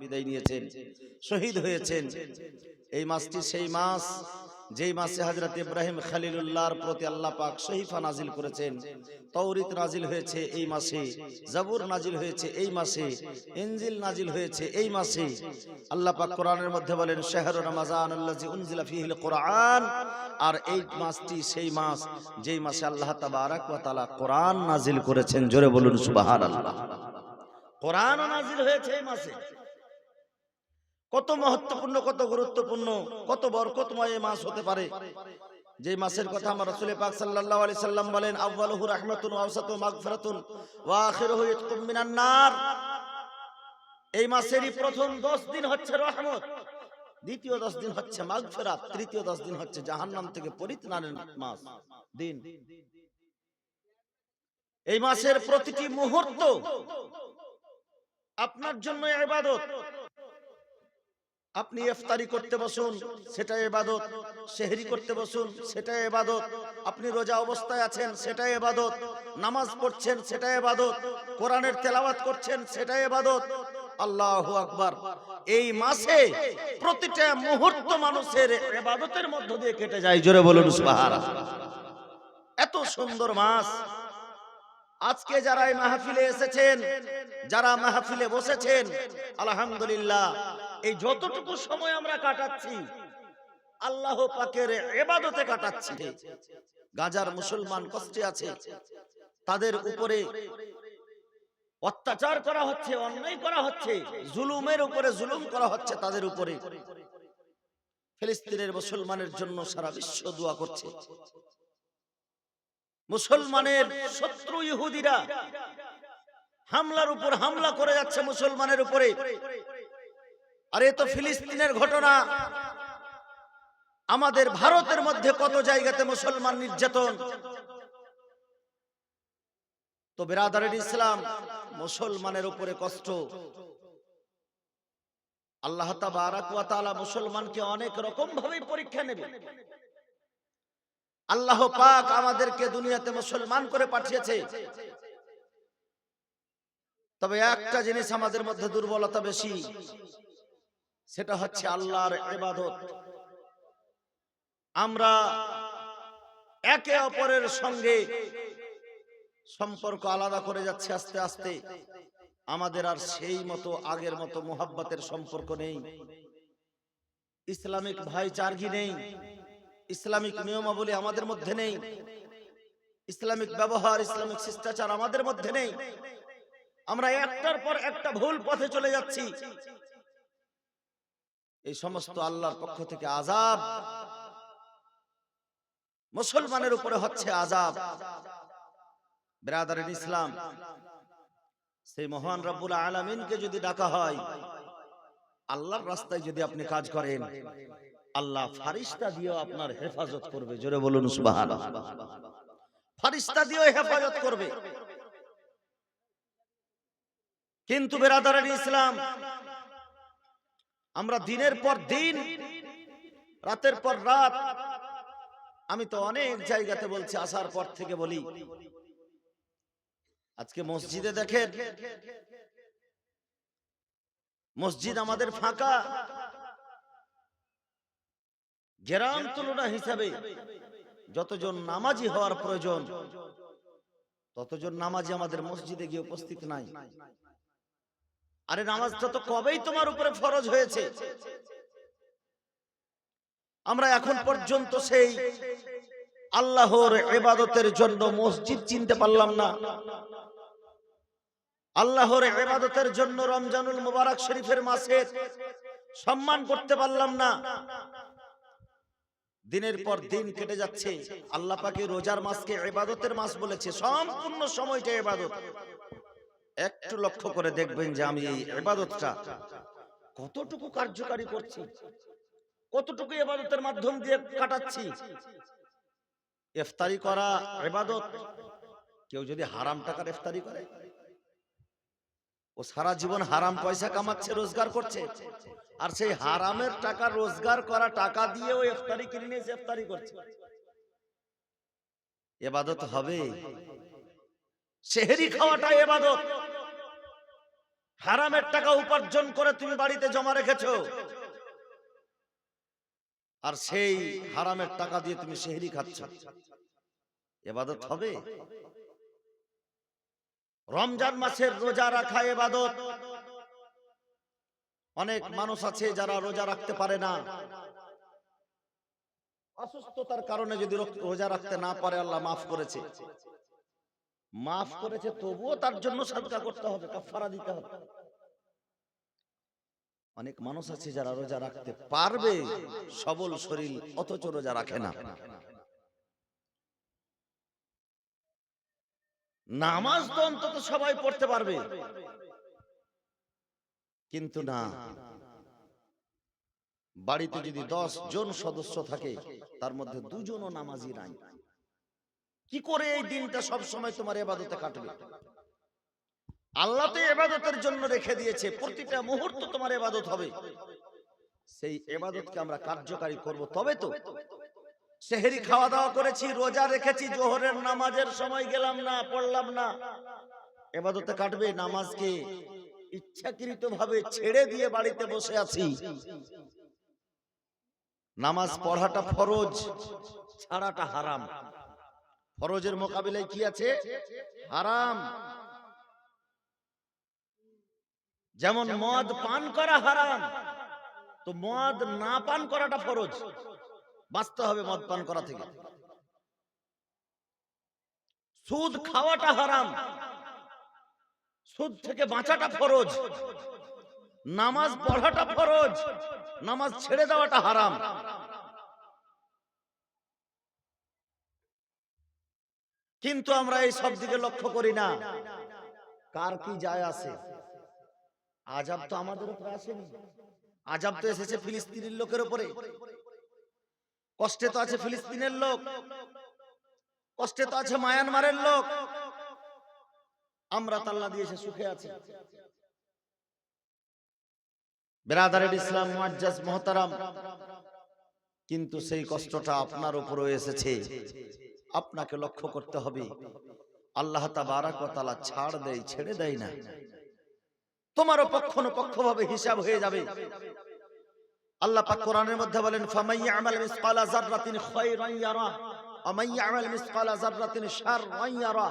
বিদায় নিয়েছেন, শহীদ হয়েছেন। এই মাসটি সেই মাস যেই মাসে হযরত ইব্রাহিম খলিলুল্লাহর প্রতি আল্লাহ পাক সহিফা নাজিল করেছেন। তৌরিত নাজিল হয়েছে এই মাসে, জাবুর নাজিল হয়েছে এই মাসে, ইনজিল নাজিল হয়েছে এই মাসে। আল্লাহ পাক কোরআনের মধ্যে বলেন শাহরু রমাজান আল্লাজি উনজিলা ফিহিল কোরআন। আর এই মাসটি সেই মাস যেই মাসে আল্লাহ তাবারাক ওয়া তাআলা কোরআন নাজিল করেছেন। জোরে বলুন সুবহানাল্লাহ। কোরআন নাজিল হয়েছে এই মাসে। কত মহত্বপূর্ণ, কত গুরুত্বপূর্ণ, কত বরকতময় এই মাস হতে পারে। যে মাসের কথা আমার রাসূল পাক সাল্লাল্লাহু আলাইহি সাল্লাম বলেন, আউয়ালুহু রাহমাতুন ওয়া আওসাতুহু মাগফিরাতুন ওয়া আখিরুহু ইতকুম মিনান নার। এই মাসেরই প্রথম 10 দিন হচ্ছে রহমত। দ্বিতীয় 10 দিন হচ্ছে মাগফিরাত। তৃতীয় 10 দিন হচ্ছে জাহান্নাম থেকে পরিত্রাণের মাস, দিন। এই মাসের প্রতিটি মুহূর্ত আপনার জন্য ইবাদত। আপনি ইফতারি করতে বসুন সেটা এবাদত সেহরি করতে বসুন সেটা এবাদত আপনি রোজা অবস্থায় আছেন সেটা এবাদত নামাজ পড়ছেন সেটা এবাদত কোরআনের তেলাওয়াত করছেন সেটা এবাদত আল্লাহু আকবার। এই মাসে প্রতিটা মুহূর্ত মানুষের ইবাদতের মধ্য দিয়ে কেটে যায়। জোরে বলুন, সুবহানাল্লাহ। এত সুন্দর মাস। আজকে যারা এই মাহফিলে এসেছেন, যারা মাহফিলে বসেছেন, আলহামদুলিল্লাহ। এই যতটুকু সময় আমরা কাটাচ্ছি, আল্লাহ পাকের এবাদতে কাটাচ্ছি। গাজার মুসলমান কষ্টে আছে, তাদের উপরে অত্যাচার করা হচ্ছে, অন্যায় করা হচ্ছে, জুলুমের উপরে জুলুম করা হচ্ছে তাদের উপরে। ফিলিস্তিনের মুসলমানের জন্য সারা বিশ্ব দোয়া করছে। মুসলমানের শত্রু ইহুদিরা হামলার উপর হামলা করে যাচ্ছে মুসলমানের উপরে। আর এ তো ফিলিস্তিনের ঘটনা। আমাদের ভারতের মধ্যে কত জায়গাতে মুসলমান নির্যাতন? তো বেরাদারের ইসলাম, মুসলমানের উপরে কষ্ট। আল্লাহ মুসলমানকে অনেক রকম ভাবে পরীক্ষা নেবে। আল্লাহ পাক আমাদেরকে দুনিয়াতে মুসলমান করে পাঠিয়েছে। তবে একটা জিনিস আমাদের মধ্যে দুর্বলতা বেশি। সেটা হচ্ছে আল্লাহর ইবাদত। আমরা একে অপরের সঙ্গে সম্পর্ক আলাদা করে যাচ্ছে আস্তে আস্তে। আমাদের আর সেই মতো আগের মতো মোহাব্বতের সম্পর্ক নেই। ইসলামিক ভাইচারগি নেই। ইসলামিক নিয়মাবলী আমাদের মধ্যে নেই। ইসলামিক ব্যবহার ইসলামিক শিষ্টাচার আমাদের মধ্যে নেই। আমরা একটার পর একটা ভুল পথে চলে যাচ্ছি। এই সমস্ত আল্লাহর পক্ষ থেকে আজাব মুসলমানের উপরে হচ্ছে আজাব বেরাদারের ইসলাম, সেই মহান রব্বুল আলমিনকে যদি ডাকা হয়, আল্লাহর রাস্তায় যদি আপনি কাজ করেন, আল্লাহ ফারিস্তা দিয়েও আপনার হেফাজত করবে। জোরে বলুন ফারিস্তা দিয়েও হেফাজত করবে। কিন্তু বেরাদারের ইসলাম আমরা দিনের পর দিন, রাতের পর রাত, আমি তো অনেক জায়গাতে বলছি, আসার পর থেকে বলি। আজকে মসজিদে দেখেন, মসজিদ আমাদের ফাঁকা। গ্রাম তুলনা হিসাবে যতজন নামাজি হওয়ার প্রয়োজন, ততজন নামাজি আমাদের মসজিদে গিয়ে উপস্থিত নাই। আরে নামাজটা তো কবেই তোমার উপরে ফরজ হয়েছে? আমরা এখন পর্যন্ত সেই আল্লাহর এবাদতের জন্য মসজিদ চিনতে পারলাম না। আল্লাহর এবাদতের জন্য রমজানুল মুবারক শরীফের মাসের সম্মান করতে পারলাম না। দিনের পর দিন কেটে যাচ্ছে। আল্লাহ পাকে রোজার মাসকে এবাদতের মাস বলেছে। সম্পূর্ণ সময়টা এবাদত একটু লক্ষ্য করে দেখবেন যে আমি এই এবাদতটা কতটুকু কার্যকারী করছি, কতটুকু এবাদতের মাধ্যম দিয়ে কাটাচ্ছি। ইফতারি করা এবাদত, কেউ যদি হারাম টাকার ইফতারি করে, ও সারা জীবন হারাম পয়সা কামাচ্ছে, রোজগার করছে, আর সেই হারামের টাকা রোজগার করা টাকা দিয়ে ও ইফতারি কিনে নিয়ে এসে ইফতারি করছে। এবাদত হবে। সেহেরি খাওয়াটা এবাদত। হারামের টাকা উপার্জন করে তুমি বাড়িতে জমা রেখেছো। আর সেই হারামের টাকা দিয়ে তুমি সেহরি খাচ্ছ। এবাদত হবে? রমজান মাসের রোজা রাখা এবাদত। অনেক মানুষ আছে যারা রোজা রাখতে পারে না। অসুস্থতার কারণে যদি রোজা রাখতে না পারে, আল্লাহ মাফ করেছে। মাফ করেছে, তবুও তার জন্য সাদকা করতে হবে কাফারা দিতে হবে। অনেক মানুষ আছে যারা রোজা রাখতে পারবে, সবল শরীর, অথচ রোজা রাখে না। নামাজ তো অন্তত সবাই পড়তে পারবে। কিন্তু না, বাড়িতে যদি দশ জন সদস্য থাকে, তার মধ্যে দুজনও নামাজি নাই। কি করে এই দিনটা সব সময় তোমার এবাদতে কাটবে? আল্লাহ তো এবাদতের জন্য রেখে দিয়েছে প্রতিটা মুহূর্ত তোমার এবাদত হবে। সেই এবাদতকে আমরা কার্যকারী করব। তবে তো সেহেরি খাওয়া দাওয়া করেছি রোজা রেখেছি জোহরের নামাজের সময় গেলাম না পড়লাম না। এবাদতে কাটবে নামাজকে ইচ্ছাকৃত ভাবে ছেড়ে দিয়ে বাড়িতে বসে আছি। নামাজ পড়াটা ফরজ। ছাড়াটা হারাম। ফরজের মোকাবিলায় কি আছে? হারাম। যেমন মদ পান করা হারাম তো মদ না পান করাটা ফরজ। বাঁচতে হবে মদ পান করা থেকে। সুদ খাওয়াটা হারাম। সুদ থেকে বাঁচাটা ফরজ। নামাজ পড়াটা ফরজ। নামাজ ছেড়ে দেওয়াটা হারাম। কিন্তু আমরা এই সব দিকে লক্ষ্য করি না। কার কি যায় আছে? আজাব তো আমাদের উপরে আসেনি। আজাব তো এসেছে ফিলিস্তিনের লোকের উপরে। কষ্টে তো আছে ফিলিস্তিনের লোক। কষ্টে তো আছে মায়ানমারের লোক। আমরা তাল্লা দিয়েছে সুখে আছি। বেরাদারের ইসলাম মুআজ্জাজ মহতারাম। কিন্তু সেই কষ্টটা আপনার উপরও এসেছে। আপনাকে লক্ষ্য করতে হবে। আল্লাহ তাআলা ছাড় দেয়, ছেড়ে দেয় না। তোমারও পক্ষনো পক্ষভাবে হিসাব হয়ে যাবে। আল্লাহ পাক কোরআনের মধ্যে বলেন ফামাইয়া আমাল মিসকালা যাররাতিন খায়রান ইয়ারা আমাইয়া আমাল মিসকালা যাররাতিন শাররান ইয়ারা।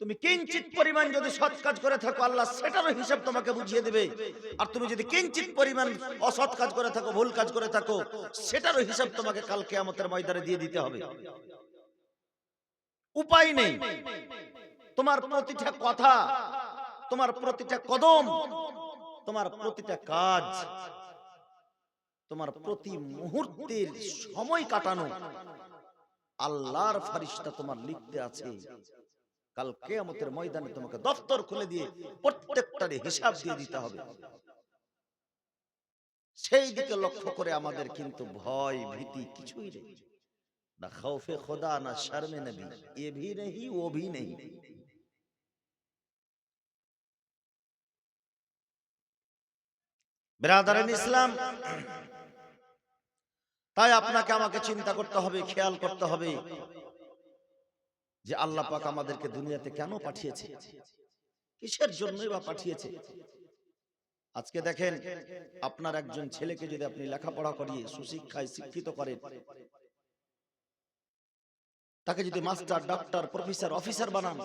তুমি কিঞ্চিত পরিমাণ যদি সৎ কাজ করে থাকো, আল্লাহ সেটারও হিসাব তোমাকে বুঝিয়ে দেবে। আর তুমি যদি কিঞ্চিত পরিমাণ অসৎ কাজ করে থাকো, ভুল কাজ করে থাকো, সেটারও হিসাব তোমাকে কাল কিয়ামতের ময়দানে দিয়ে দিতে হবে। উপায় নেই। তোমার প্রতিটা কথা, তোমার প্রতিটা কদম, তোমার প্রতিটা কাজ, তোমার প্রতি মুহূর্তের সময় কাটানো আল্লাহর ফারিস্তা তোমার লিখতে আছে। কাল কেয়ামতের ময়দানে তোমাকে দফতর খুলে দিয়ে প্রত্যেকটার হিসাব দিয়ে দিতে হবে। সেই দিকে লক্ষ্য করে আমাদের কিন্তু ভয়, ভীতি কিছুই নেই। না খৌফে খোদা, না শর্মে নবী, এ ভি নেই ও ভি নেই ব্রাদারান ইসলাম, তাই আপনাকে আমাকে চিন্তা করতে হবে, খেয়াল করতে হবে। যে আল্লাহ পাক আমাদেরকে দুনিয়াতে কেন পাঠিয়েছে? কিসের জন্যই বা পাঠিয়েছে? আজকে দেখেন, আপনার একজন ছেলেকে যদি আপনি লেখাপড়া করিয়ে, সুশিক্ষায় শিক্ষিত করেন, তাকে যদি মাস্টার ডাক্তার প্রফেসর, অফিসার বানান,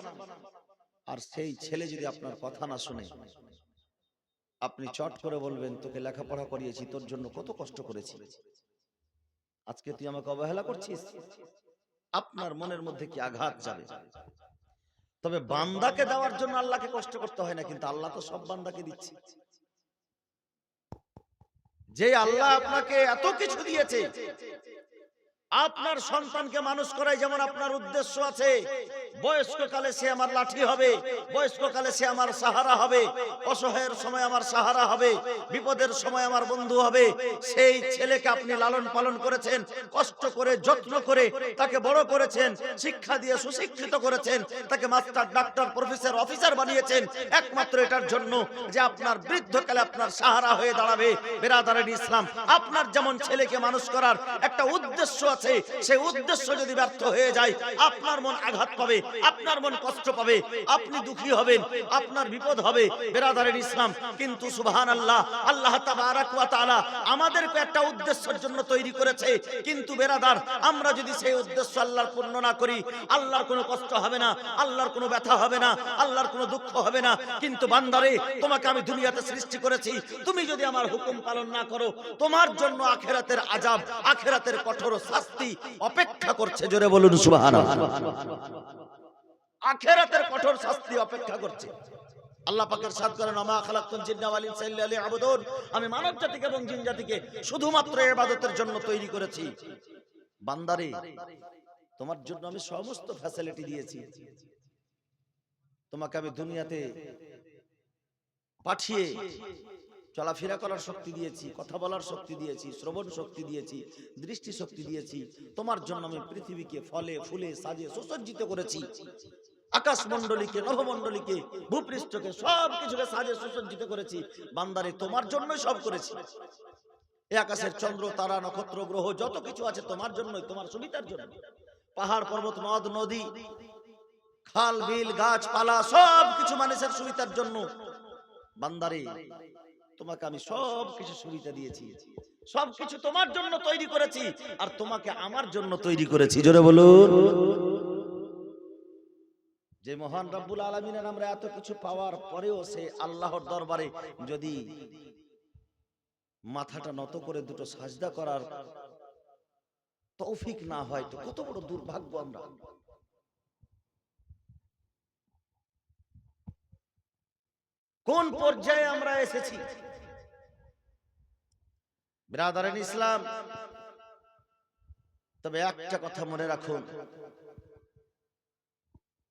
আর সেই ছেলে যদি আপনার কথা না শুনে, আপনি চট করে বলবেন, তোকে লেখাপড়া করিয়েছি, তোর জন্য কত কষ্ট করেছি। আজকে তুই আমাকে অবহেলা করছিস? আপনার মনের মধ্যে কি আঘাত যাবে? তবে বান্দাকে দেওয়ার জন্য আল্লাহকে কষ্ট করতে হয় না, কিন্তু আল্লাহ তো সব বান্দাকে দিচ্ছে। যে আল্লাহ আপনাকে এত কিছু দিয়েছে আপনার সন্তানকে মানুষ করাই যেমন আপনার উদ্দেশ্য আছে। বয়স্ক কালে সে আমার লাঠি হবে, বয়স্ক কালে সে আমার সাহারা হবে, অসহায়ের সময় আমার সাহারা হবে, বিপদের সময় আমার বন্ধু হবে। সেই ছেলেকে আপনি লালন পালন করেছেন, কষ্ট করে, যত্ন করে, তাকে বড় করেছেন, শিক্ষা দিয়ে সুশিক্ষিত করেছেন, তাকে মাস্টার, ডাক্তার, প্রফেসর, অফিসার বানিয়েছেন। একমাত্র এটার জন্য যে আপনার বৃদ্ধকালে আপনার সাহারা হয়ে দাঁড়াবে। বেরাদারের ইসলাম, আপনার যেমন ছেলেকে মানুষ করার একটা উদ্দেশ্য আছে সেই উদ্দেশ্য যদি ব্যর্থ হয়ে যায়, আপনার মন আঘাত পাবে, আপনার মন কষ্ট পাবে, আপনি দুঃখী হবেন, আপনার বিপদ হবে, বেরাদারের ইসলাম। কিন্তু সুবহান আল্লাহ আল্লাহ ওয়া আমাদেরকে একটা উদ্দেশ্যের জন্য তৈরি করেছে। কিন্তু বেরাদার, আমরা যদি সেই উদ্দেশ্য আল্লাহর পূর্ণ না করি, আল্লাহর কোনো কষ্ট হবে না, আল্লাহর কোনো ব্যথা হবে না, আল্লাহর কোনো দুঃখ হবে না। কিন্তু বান্দারে, তোমাকে আমি দুনিয়াতে সৃষ্টি করেছি। তুমি যদি আমার হুকুম পালন না করো, তোমার জন্য আখেরাতের আজাব আখেরাতের কঠোর শাস্তি অপেক্ষা করছে জোরে বলুন সুবহানাল্লাহ। আখেরাতের কঠোর শাস্তি অপেক্ষা করছে। আল্লাহ পাকের সাথ করেন আমা জিন্না ইনসা ইল্লা আমি মানব জাতিকে এবং জিন জাতিকে শুধুমাত্র ইবাদতের জন্য তৈরি করেছি। বান্দারে তোমার জন্য আমি সমস্ত ফ্যাসিলিটি দিয়েছি। তোমাকে আমি দুনিয়াতে পাঠিয়ে চলাফেরা করার শক্তি দিয়েছি কথা বলার শক্তি দিয়েছি শ্রবণ শক্তি দিয়েছি দৃষ্টি শক্তি দিয়েছি তোমার জন্য আমি পৃথিবীকে ফলে ফুলে সাজে সুসজ্জিত করেছি। আকাশ মণ্ডলীকে নভমণ্ডলীকে ভূপৃষ্ঠকে সব কিছুকে সাজে সুসজ্জিত করেছি। বান্দারে তোমার জন্যই সব করেছি। এই আকাশের চন্দ্র তারা নক্ষত্র গ্রহ যত কিছু আছে তোমার জন্যই তোমার সুবিধার জন্য। পাহাড় পর্বত নদ নদী খাল বিল গাছপালা সব কিছু মানুষের সুবিধার জন্য। বান্দারে তোমাকে আমি সব কিছু সুবিধা দিয়েছি। সব কিছু তোমার জন্য তৈরি করেছি আর তোমাকে আমার জন্য তৈরি করেছি। জোরে বলুন। যে মহান রব্বুল আলমিনের আমরা এত কিছু পাওয়ার পরেও সে আল্লাহর দরবারে যদি মাথাটা নত করে দুটো সাজদা করার তৌফিক না হয় তো কত বড় দুর্ভাগ্য আমরা। কোন পর্যায়ে আমরা এসেছি? ব্রাদারান ইসলাম, তবে একটা কথা মনে রাখুন।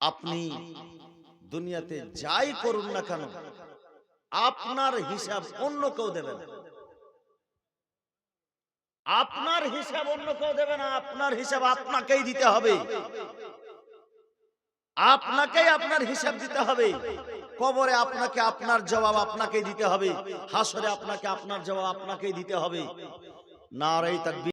আপনি দুনিয়াতে যাই করুন না কেন, আপনার হিসাব অন্য কেউ দেবে না। আপনার হিসাব অন্য কেউ দেবে না, আপনার হিসাব আপনাকেই দিতে হবে। আপনাকেই আপনার হিসাব দিতে হবে। কবরে আপনাকে আপনার জবাব আপনাকে দিতে হবে। হাসরে আপনাকে আপনার জবাব আপনাকে দিতে হবে। তাকবীর।